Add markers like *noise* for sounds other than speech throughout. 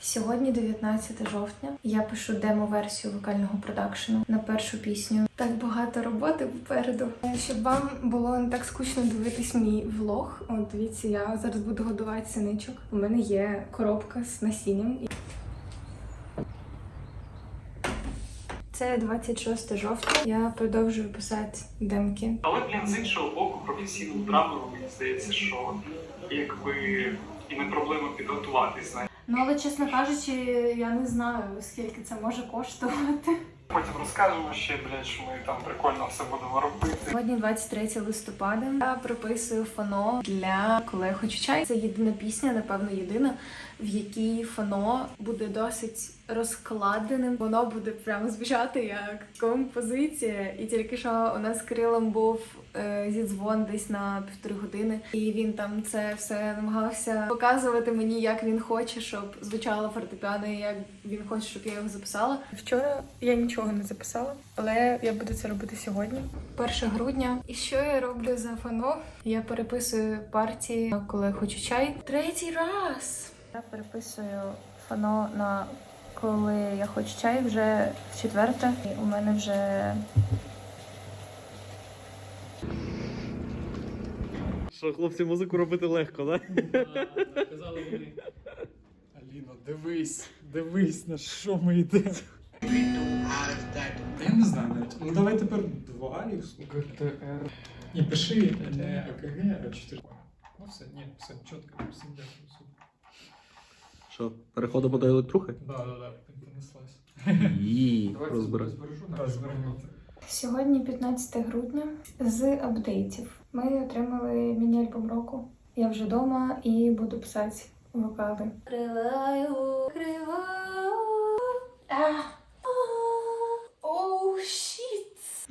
Сьогодні 19 жовтня. Я пишу демо-версію вокального продакшену на першу пісню. Так багато роботи попереду. Щоб вам було не так скучно дивитись мій влог. От дивіться, я зараз буду годувати синичок. У мене є коробка з насінням. Це 26 жовтня. Я продовжую писати демки. Але блін, з іншого боку, професійну драму, мені здається, що якби і не проблема підготуватись. Ну але чесно кажучи, я не знаю скільки це може коштувати. Потім розкажемо ще, блядь, що ми там прикольно все будемо робити. Сьогодні 23 листопада. Я прописую фано для коли я хочу чай. Це єдина пісня, напевно, єдина, в якій фано буде досить розкладеним. Воно буде прямо звучати як композиція. І тільки що у нас з Кирилом був е, зідзвон десь на півтори години, і він там це все намагався показувати мені, як він хоче, щоб звучало фортепіано, і як він хоче, щоб я його записала. Вчора я нічого не записала, але я буду це робити сьогодні. 1 грудня. І що я роблю за фано? Я переписую партії, коли хочу чай. Третій раз. Я переписую фано на коли я хочу чай вже в четверте. І у мене вже Що, хлопці, музику робити легко, так? Казали вони. Аліно, дивись, дивись, на що ми йдемо. Я не знаю навіть. Ну давай тепер два і ГТР. Ні, пиши не АКГ, а 4. Ну все, ні, все, чітко, все дякую. Що, переходимо до електрухи? Да, да, да, понеслась. Її, розбирай. Сьогодні 15 грудня з апдейтів. Ми отримали міні-альбом року. Я вже вдома і буду писати вокали. Криваю, криваю.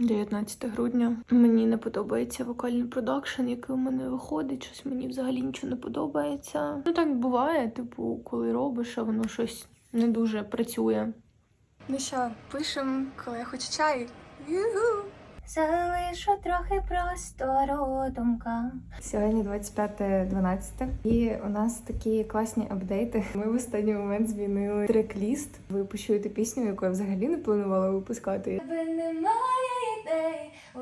19 грудня. Мені не подобається вокальний продакшн, який у мене виходить. Щось мені взагалі нічого не подобається. Ну так буває, типу, коли робиш, а воно щось не дуже працює. Ну що, пишемо, коли я хочу чай. Юху! Залишу трохи простору думкам. Сьогодні 25.12 і у нас такі класні апдейти. Ми в останній момент змінили трек-ліст. Ви почуєте пісню, яку я взагалі не планувала випускати. Тебе немає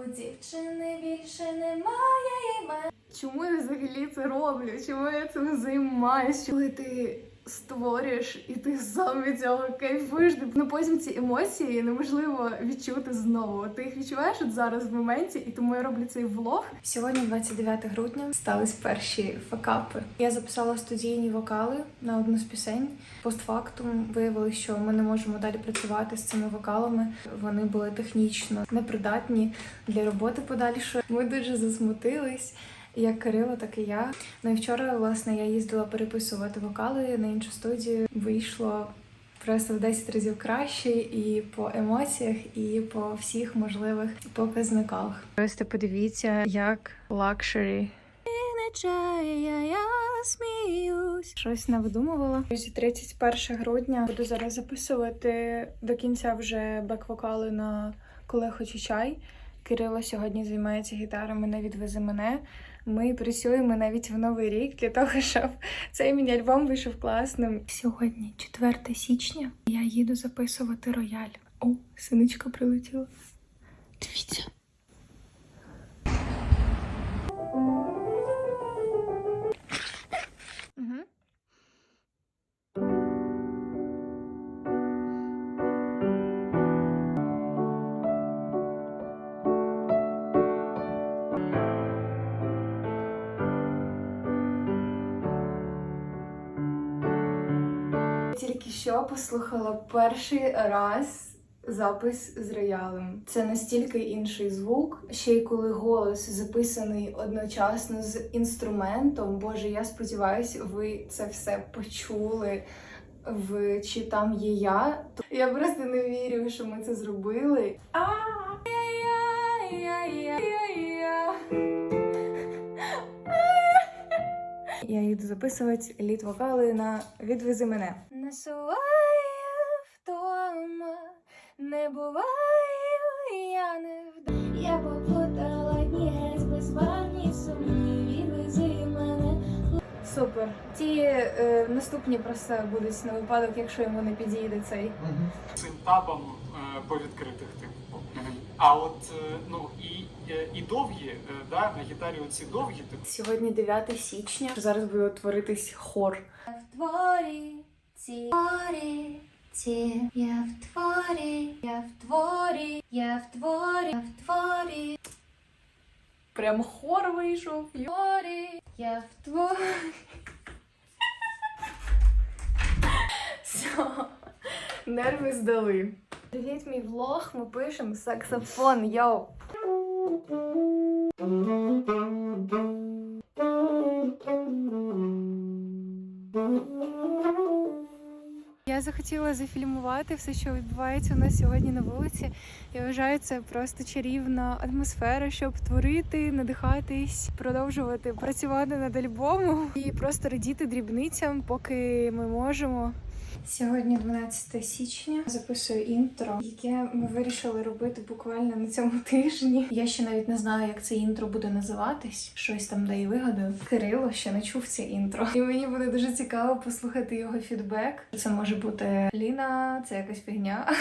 дівчини більше немає імен. Чому я взагалі це роблю? Чому я цим займаюся? Коли ти створюєш і ти сам від цього кайфуєш, ну потім ці емоції неможливо відчути знову. Ти їх відчуваєш от зараз в моменті, і тому я роблю цей влог. Сьогодні, 29 грудня, стались перші факапи. Я записала студійні вокали на одну з пісень. Постфактум виявилося, що ми не можемо далі працювати з цими вокалами. Вони були технічно непридатні для роботи подальшої. Ми дуже засмутились. Як Кирило, так і я. Ну і вчора, власне, я їздила переписувати вокали на іншу студію. Вийшло просто в 10 разів краще і по емоціях, і по всіх можливих показниках. Просто подивіться, як лакшері Не чая, я сміюсь. Щось не видумувала. Друзі, 31 грудня буду зараз записувати до кінця вже бек-вокали на коли хочу чай. Кирило сьогодні займається гітарами на відвези мене. Ми працюємо навіть в новий рік для того, щоб цей міні-альбом вийшов класним. Сьогодні, 4 січня, я їду записувати рояль. О, синичка прилетіла. Дивіться. Угу. Тільки що послухала перший раз запис з роялем. Це настільки інший звук, ще й коли голос записаний одночасно з інструментом. Боже, я сподіваюся, ви це все почули. В чи там є я. Я просто не вірю, що ми це зробили. А! Я їду записувати літ вокали на відвези мене. Насуває вдома, не буваю, я не вдома. Я попутала дні геть безбарні сумні, відвези мене. Супер. Ті е, наступні просто будуть на випадок, якщо йому не підійде цей. Цим табом е, по відкритих типу. А от е, ну і, е, і довгі, е, да, на гітарі оці довгі, типу. Сьогодні 9 січня. Зараз буде творитись хор. В творі, ці творі, ці я в творі, я в творі, я в творі, я в творі, Прям хор вийшов. творі, я в творі. Все. Нерви здали. Привіт, мій влог. Ми пишемо саксофон, йоу. Я захотіла зафільмувати все, що відбувається у нас сьогодні на вулиці. Я вважаю, це просто чарівна атмосфера, щоб творити, надихатись, продовжувати працювати над альбомом і просто радіти дрібницям, поки ми можемо. Сьогодні 12 січня. Записую інтро, яке ми вирішили робити буквально на цьому тижні. Я ще навіть не знаю, як це інтро буде називатись. Щось там де і вигадаю. Кирило ще не чув це інтро. І мені буде дуже цікаво послухати його фідбек. Це може бути Ліна, це якась фігня.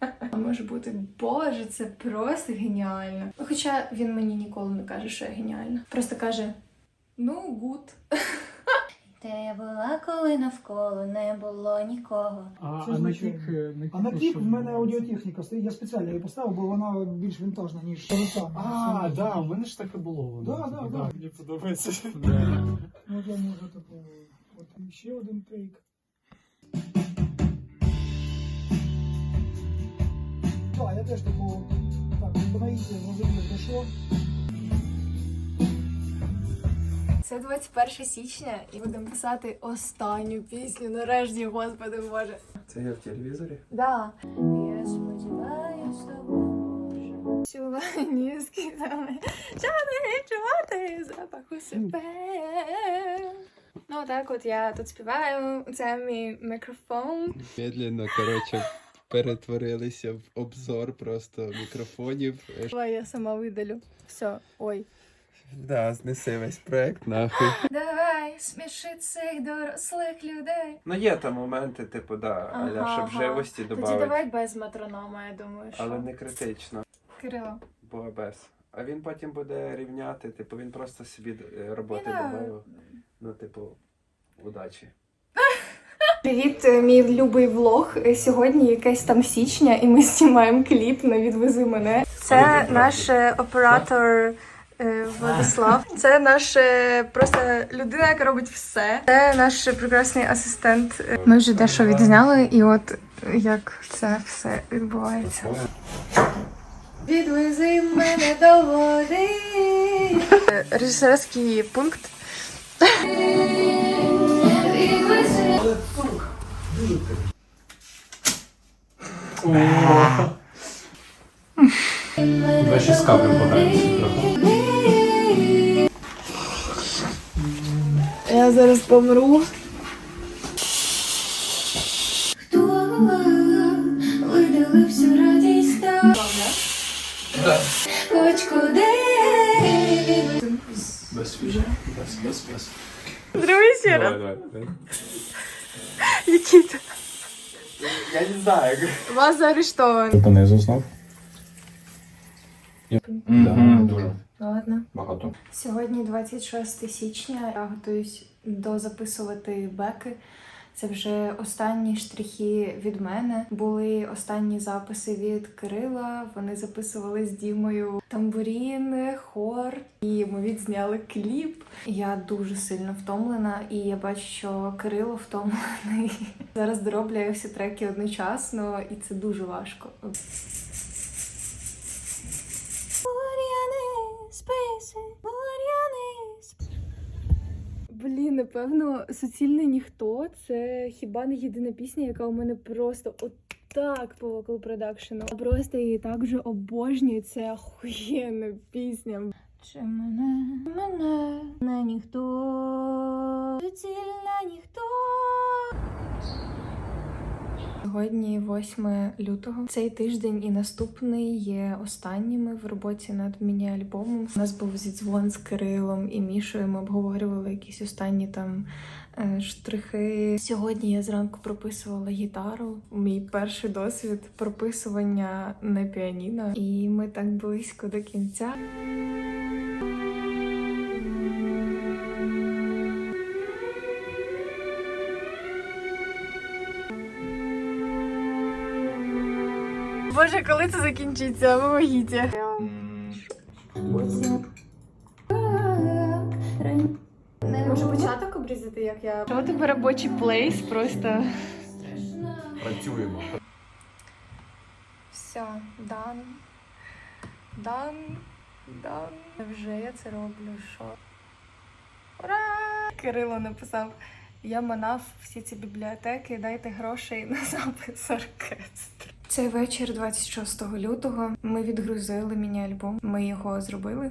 *laughs* А може бути Боже, це просто геніально. Хоча він мені ніколи не каже, що я геніальна. Просто каже: ну, гуд. *laughs* Де я була, коли навколо не було нікого. А, а на значить- кік, на А на кіку що в мене аудіотехніка стоїть. Я спеціально її поставив, бо вона більш вінтажна, ніж та сама. А, да, у мене ж так і було. воно. Да, да, да. Мені подобається. *laughs* Ну, я можу таку. От ще один тейк. Так, я теж таку. Так, по наїзді зрозуміло, де що. Це 21 січня і будемо писати останню пісню. Нарешті, господи Боже. Це я в телевізорі? Да. Я сподіваюсь, допоможе. Чувані що не відчувати запаху себе. Ну, так от я тут співаю. Це мій мікрофон. Медленно, коротше, перетворилися в обзор просто мікрофонів. Давай я сама видалю. Все, ой. Да, знеси весь проект, нахуй. Давай, сміши цих дорослих людей. Ну є там моменти, типу, да, Ага, аля, щоб ага. живості Тоді давай без метронома, я думаю, що. Але не критично, Кирило. бо без. А він потім буде рівняти, типу, він просто собі е, роботи Ні, да. додав. Ну, типу, удачі. Привіт, е, мій любий влог. Е, Сьогодні якесь там січня, і ми знімаємо кліп на відвези мене. Це наш е, оператор е, Владислав. Це наш е, просто людина, яка робить все. Це наш прекрасний асистент. Ми вже дещо відзняли, і от як це все відбувається. Відвези мене до води. Е, Режисерський пункт. Давай ще з каплем пограємо. Я зараз помру. Хто видали всю радість та хоч куди Без фіжа. Без, без, без. Зроби ще раз. давай, давай. Нікіта. Я не знаю. Вас заарештовано. Понизу знов. Дуже Ладно. багато. Сьогодні 26 січня. Я готуюсь дозаписувати беки. Це вже останні штрихи від мене. Були останні записи від Кирила. Вони записували з Дімою тамбурін, хор, і ми відзняли кліп. Я дуже сильно втомлена, і я бачу, що Кирило втомлений. *laughs* Зараз доробляю всі треки одночасно, і це дуже важко. Блін, напевно, суцільне ніхто це хіба не єдина пісня, яка у мене просто отак по вокал продакшену. Просто її так же обожнюю. Це охуєнна пісня. Чи мене, мене, не ніхто, суцільна ніхто. Сьогодні 8 лютого. Цей тиждень і наступний є останніми в роботі над міні-альбомом. У нас був зідзвон з Кирилом і Мішою. Ми обговорювали якісь останні там е, штрихи. Сьогодні я зранку прописувала гітару. Мій перший досвід прописування на піаніно. І ми так близько до кінця. Боже, коли це закінчиться? Помогіть. Може початок обрізати, як я. Що тебе робочий плейс? Просто. Працюємо. Все, дан. Дан. Дан. Вже я це роблю. Що? Ура! Кирило написав. Я манав всі ці бібліотеки, дайте грошей на запис оркестру. Цей вечір, 26 лютого, ми відгрузили міні-альбом. Ми його зробили.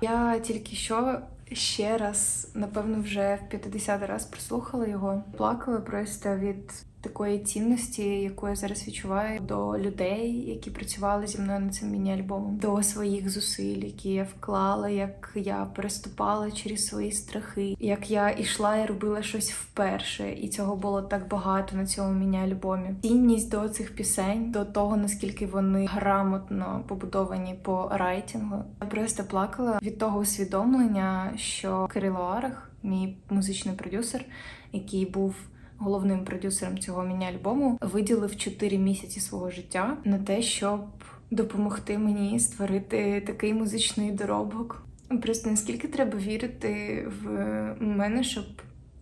Я тільки що ще раз, напевно, вже в 50 раз прослухала його. Плакала просто від такої цінності, яку я зараз відчуваю до людей, які працювали зі мною над цим міні-альбомом, до своїх зусиль, які я вклала, як я переступала через свої страхи, як я ішла і робила щось вперше, і цього було так багато на цьому міні-альбомі. Цінність до цих пісень, до того наскільки вони грамотно побудовані по райтингу. Я просто плакала від того усвідомлення, що Кирило Арах, мій музичний продюсер, який був головним продюсером цього міні-альбому, виділив 4 місяці свого життя на те, щоб допомогти мені створити такий музичний доробок. Просто наскільки треба вірити в мене, щоб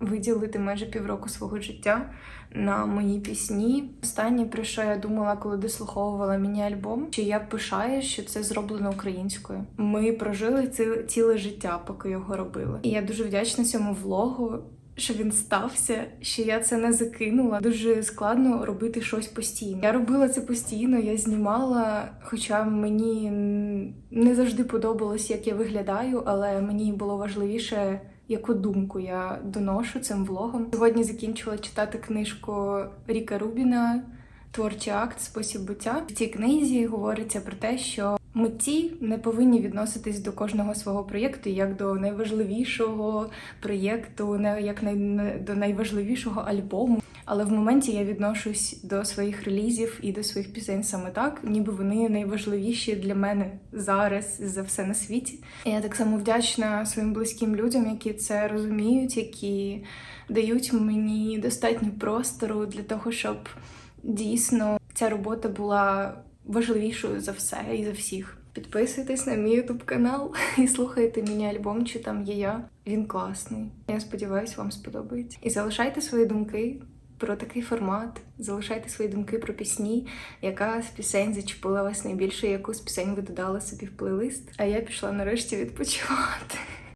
виділити майже півроку свого життя на мої пісні. Останнє про що я думала, коли дослуховувала міні-альбом, що я пишаю, що це зроблено українською. Ми прожили ціле життя, поки його робили. І я дуже вдячна цьому влогу. Що він стався, що я це не закинула. Дуже складно робити щось постійно. Я робила це постійно, я знімала, хоча мені не завжди подобалось, як я виглядаю, але мені було важливіше, яку думку я доношу цим влогом. Сьогодні закінчила читати книжку Ріка Рубіна Творчий акт Спосіб буття. В цій книзі говориться про те, що митці не повинні відноситись до кожного свого проєкту як до найважливішого проєкту, як до найважливішого альбому. Але в моменті я відношусь до своїх релізів і до своїх пісень саме так, ніби вони найважливіші для мене зараз за все на світі. І я так само вдячна своїм близьким людям, які це розуміють, які дають мені достатньо простору для того, щоб дійсно ця робота була важливішою за все і за всіх. Підписуйтесь на мій ютуб канал *laughs* і слухайте міні-альбом, чи там є я. Він класний. Я сподіваюся, вам сподобається. І залишайте свої думки про такий формат. Залишайте свої думки про пісні, яка з пісень зачепила вас найбільше, яку з пісень ви додали собі в плейлист. А я пішла нарешті відпочивати. *laughs*